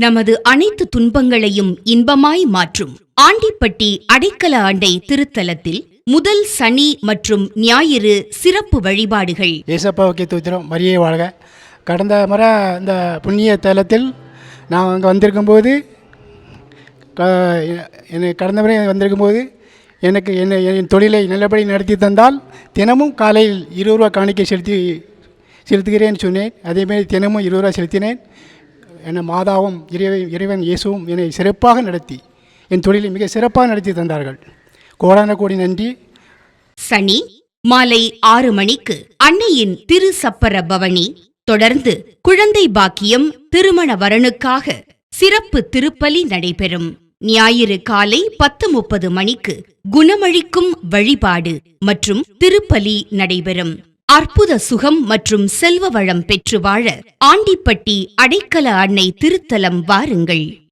நமது அனைத்து துன்பங்களையும் இன்பமாய் மாற்றும். ஆண்டிப்பட்டி அடைக்கல ஆண்டை திருத்தலத்தில் முதல் சனி மற்றும் ஞாயிறு சிறப்பு வழிபாடுகள். ஏசப்பாவுக்கு தூத்திரம் மரியை வாழ்க. கடந்த முறை இந்த புண்ணிய தலத்தில் நான் அங்கே வந்திருக்கும்போது போது என்னை கடந்த முறை வந்திருக்கும்போது எனக்கு என்னை என் தொழிலை நல்லபடி நடத்தி தந்தால் தினமும் காலையில் இருபது ரூபா காணிக்கை செலுத்தி செலுத்துகிறேன்னு சொன்னேன். அதேமாரி தினமும் இருபது ரூபா செலுத்தினேன். என்னை மாதாவும் இறைவன் இறைவன் இயேசுவும் என்னை சிறப்பாக நடத்தி என் தொழிலை மிக சிறப்பாக நடத்தி தந்தார்கள். கோடான கோடி நன்றி. சனி மாலை ஆறு மணிக்கு அன்னையின் திரு சப்பர பவனி தொடர்ந்து குழந்தை பாக்கியம் திருமண வரனுக்காக சிறப்பு திருப்பலி நடைபெறும். ஞாயிறு காலை பத்து முப்பது மணிக்கு குணமளிக்கும் வழிபாடு மற்றும் திருப்பலி நடைபெறும். அற்புத சுகம் மற்றும் செல்வ வளம் பெற்று வாழ ஆண்டிப்பட்டி அடைக்கல அன்னை திருத்தலம் வாருங்கள்.